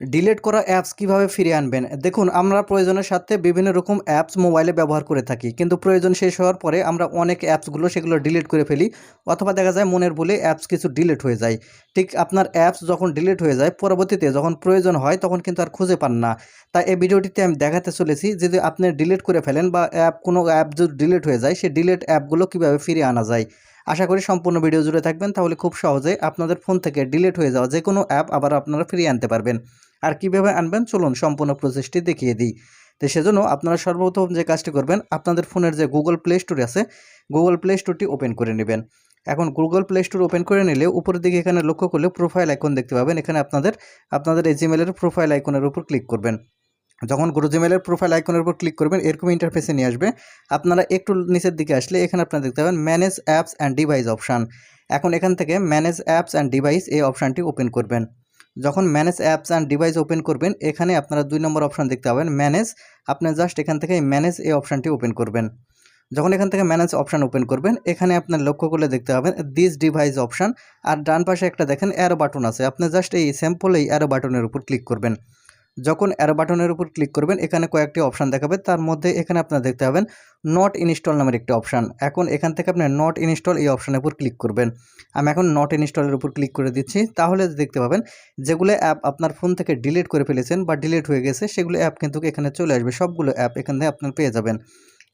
Delete করা apps কীভাবে ফিরিয়ে আনবেন? দেখুন, আমরা প্রয়োজনের সাথে বিভিন্ন রকম অ্যাপস মোবাইলে ব্যবহার করে থাকি। কিন্তু প্রয়োজন শেষ হওয়ার পরে আমরা অনেক অ্যাপসগুলো সেগুলো ডিলিট করে ফেলি অথবা দেখা যায় মনের বলে অ্যাপস কিছু ডিলিট হয়ে যায়। ঠিক আপনার অ্যাপস যখন ডিলিট হয়ে যায়, পরবর্তীতে যখন প্রয়োজন হয় তখন কিন্তু আর খুঁজে পান না। তাই এই ভিডিওটিতে আমি দেখাতে চলেছি যদি আপনি ডিলিট করে ফেলেন বা অ্যাপ, কোনো অ্যাপ যদি ডিলিট হয়ে যায় সেই ডিলিট অ্যাপগুলো কীভাবে ফিরিয়ে আনা যায়? আশা করি সম্পূর্ণ ভিডিও জুড়ে থাকবেন। তাহলে খুব সহজে আপনাদের ফোন থেকে ডিলিট হয়ে যাওয়া যে কোনো অ্যাপ আবার আপনারা ফিরিয়ে আনতে পারবেন। আর কীভাবে আনবেন? চলুন সম্পূর্ণ প্রসেসটি দেখিয়ে দিই। তো সেজন্য আপনারা সর্বপ্রথম যে কাজটি করবেন, আপনাদের ফোনের যে গুগল প্লে স্টোর আছে গুগল প্লে স্টোরটি ওপেন করে নেবেন। এখন গুগল প্লে স্টোর ওপেন করে নিলে উপরের দিকে এখানে লক্ষ্য করলে প্রোফাইল আইকন দেখতে পাবেন। এখানে আপনাদের আপনাদের এই জিমেলের প্রোফাইল আইকনের উপর ক্লিক করবেন। যখন গুরু জিমেলের প্রোফাইল আইকনের উপর ক্লিক করবেন, এরকম ইন্টারফেসে নিয়ে আসবে। আপনারা একটু নিচের দিকে আসলে এখানে আপনারা দেখতে পাবেন manage apps and device option এখন এখান থেকে ম্যানেজ অ্যাপস অ্যান্ড ডিভাইস এই অপশানটি ওপেন করবেন। যখন manage apps and device open করবেন, এখানে আপনারা দুই নম্বর অপশান দেখতে পাবেন ম্যানেজ আপনি জাস্ট এখান থেকে ম্যানেজ এই অপশানটি ওপেন করবেন। যখন এখান থেকে ম্যানেজ অপশান ওপেন করবেন, এখানে আপনার লক্ষ্য করলে দেখতে পাবেন দিস ডিভাইস অপশান আর ডান পাশে একটা দেখেন অ্যারো বাটন আছে, আপনি জাস্ট এই স্যাম্পল এই অ্যারো বাটনের উপর ক্লিক করবেন। যখন অ্যারো বাটনের উপর ক্লিক করবেন, এখানে কয়েকটি অপশান দেখাবে। তার মধ্যে এখানে আপনার দেখতে পাবেন নট ইনস্টল নামের একটি অপশান এখন এখান থেকে আপনি নট ইনস্টল এই অপশানের উপর ক্লিক করবেন। আমি এখন নট ইনস্টলের উপর ক্লিক করে দিচ্ছি। তাহলে দেখতে পাবেন যেগুলো অ্যাপ আপনার ফোন থেকে ডিলিট করে ফেলেছেন বা ডিলিট হয়ে গেছে, সেগুলো অ্যাপ কিন্তু এখানে চলে আসবে। সবগুলো অ্যাপ এখান থেকে আপনার পেয়ে যাবেন।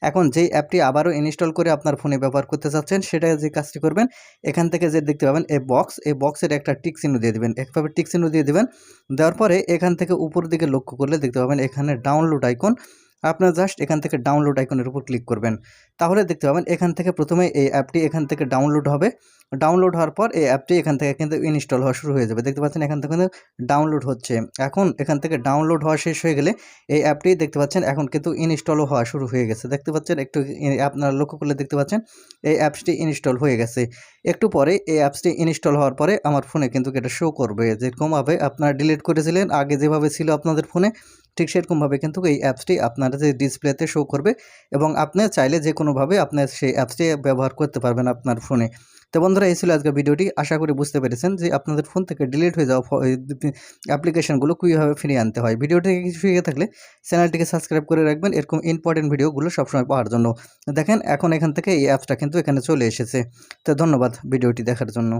এখন যেই অ্যাপটি আবারও ইনস্টল করে আপনার ফোনে ব্যবহার করতে চাচ্ছেন সেটা যে কাজটি করবেন, এখান থেকে যে দেখতে পাবেন এই বক্স এই বক্সের একটা টিক চিহ্ন দিয়ে দেবেন। একভাবে টিক চিহ্ন দিয়ে দেবেন, দেওয়ার পরে এখান থেকে উপর দিকে লক্ষ্য করলে দেখতে পাবেন এখানে ডাউনলোড আইকন আপনার জাস্ট এখান থেকে ডাউনলোড আইকনের উপর ক্লিক করবেন। তাহলে দেখতে পাবেন এখান থেকে প্রথমে এই অ্যাপটি এখান থেকে ডাউনলোড হবে। ডাউনলোড হওয়ার পর এই অ্যাপটি এখান থেকে কিন্তু ইনস্টল হওয়া শুরু হয়ে যাবে। দেখতে পাচ্ছেন এখান থেকে কিন্তু ডাউনলোড হচ্ছে। এখন এখান থেকে ডাউনলোড হওয়া শেষ হয়ে গেলে এই অ্যাপটি দেখতে পাচ্ছেন এখন কিন্তু ইনস্টলও হওয়া শুরু হয়ে গেছে। দেখতে পাচ্ছেন একটু আপনারা লক্ষ্য করলে দেখতে পাচ্ছেন এই অ্যাপসটি ইনস্টল হয়ে গেছে। একটু পরে এই অ্যাপসটি ইনস্টল হওয়ার পরে আমার ফোনে কিন্তু এটা শো করবে যেরকমভাবে আপনারা ডিলিট করেছিলেন, আগে যেভাবে ছিল আপনাদের ফোনে ঠিক সেরকমভাবে কিন্তু এই অ্যাপসটি আপনার যে ডিসপ্লেতে শো করবে এবং আপনি চাইলে যে কোনোভাবে আপনার সেই অ্যাপসটি ব্যবহার করতে পারবেন আপনার ফোনে তো বন্ধুরা, এই ছিল আজকের ভিডিওটি। আশা করি বুঝতে পেরেছেন যে আপনাদের ফোন থেকে ডিলিট হয়ে যাওয়া অ্যাপ্লিকেশনগুলো কীভাবে ফিরিয়ে আনতে হয়। ভিডিওটি কিছু শিখে থাকলে চ্যানেলটিকে সাবস্ক্রাইব করে রাখবেন। এরকম ইম্পর্টেন্ট ভিডিওগুলো সবসময় পাওয়ার জন্য। দেখেন, এখন এখান থেকে এই অ্যাপসটা কিন্তু এখানে চলে এসেছে। তো ধন্যবাদ ভিডিওটি দেখার জন্য।